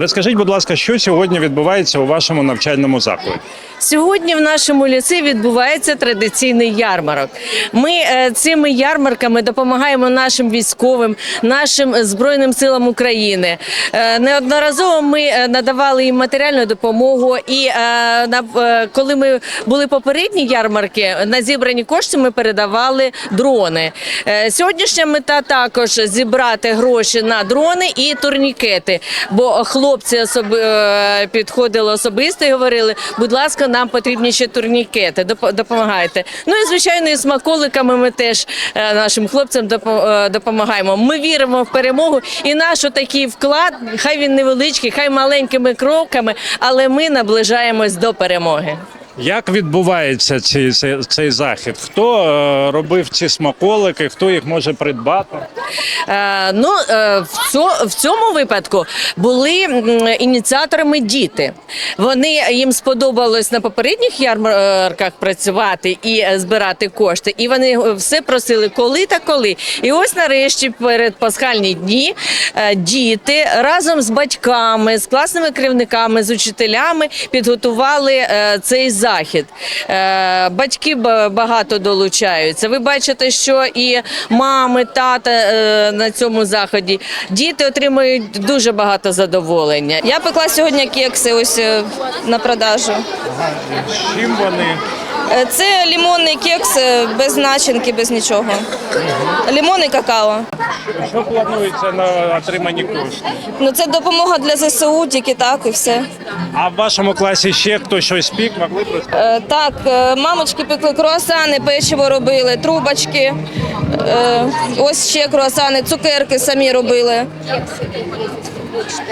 Розкажіть, будь ласка, що сьогодні відбувається у вашому навчальному закладі? Сьогодні в нашому ліцеї відбувається традиційний ярмарок. Ми е, цими ярмарками допомагаємо нашим військовим, нашим збройним силам України. Е, Неодноразово ми е, надавали їм матеріальну допомогу. І коли ми були попередні ярмарки, на зібрані кошти ми передавали дрони. Сьогоднішня мета також зібрати гроші на дрони і турнікети. Бо хлопці особи е, підходили особисто і говорили, будь ласка, нам потрібні ще турнікети. доп- Допомагайте. Ну і звичайно, і смаколиками ми теж е, нашим хлопцям е, допомагаємо. Ми віримо в перемогу, і наш такий вклад, хай він невеличкий, хай маленькими кроками, але ми наближаємось до перемоги. Як відбувається цей, цей, захід? Хто е, робив ці смаколики, хто їх може придбати? Е, ну, е, в, цьо- в цьому випадку були ініціаторами діти. Вони їм сподобалось на попередніх ярмарках працювати і збирати кошти. І вони е, все просили, коли та коли. І ось нарешті перед пасхальні дні е, діти разом з батьками, з класними керівниками, з учителями підготували е, цей захід. Е, Батьки багато долучаються. Ви бачите, що і мами, тата е, на цьому заході. Діти отримують дуже багато задоволення. Я пекла сьогодні кекси ось е, на продажу. Чим вони? Е, Це лімонний кекс е, без начинки, без нічого. Лімон і какао. Що планується на отримані кошти? Ну це допомога для ЗСУ, тільки так і все. А в вашому класі ще хтось щось пік, могли? Е, Так, е, мамочки пекли круасани, печиво робили, трубочки. Е, Ось ще круасани, цукерки самі робили.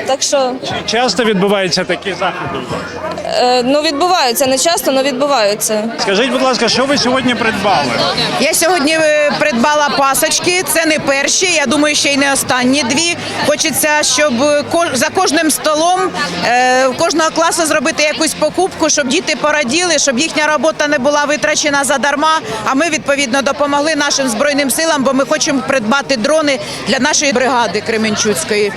Так що Чи часто відбуваються такі заходи? у вас? е, ну відбуваються, не часто, але відбуваються. Скажіть, будь ласка, що ви сьогодні придбали? Я сьогодні е, придбала пасочки. Це не перші. Я думаю, ще й не останні дві. Хочеться, щоб е, ко- за кожним столом е, кожного класу зробити якусь покупку, щоб діти пораділи, щоб їхня робота не була витрачена задарма. А ми відповідно допомогли нашим збройним силам, бо ми хочемо придбати дрони для нашої бригади Кременчуцької,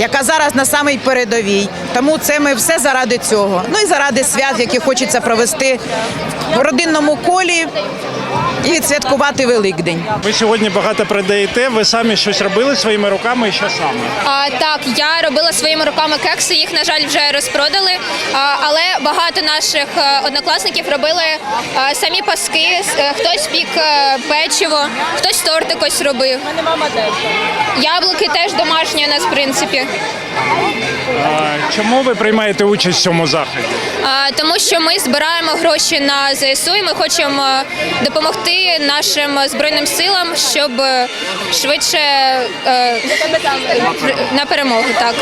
яка зараз на самій передовій. Тому це ми все заради цього. Ну і заради свят, які хочеться провести в родинному колі і відсвяткувати Великдень. Ви сьогодні багато продаєте, ви самі щось робили своїми руками і що саме? А, так, я робила своїми руками кекси, їх, на жаль, вже розпродали. А, але багато наших е, однокласників робили е, самі паски, е, хтось пік печиво, хтось тортик ось робив. Яблуки теж домашні у нас, в принципі. Чому ви приймаєте участь в цьому заході? Тому що ми збираємо гроші на ЗСУ і ми хочемо допомогти нашим збройним силам, щоб швидше е, на перемогу. Так.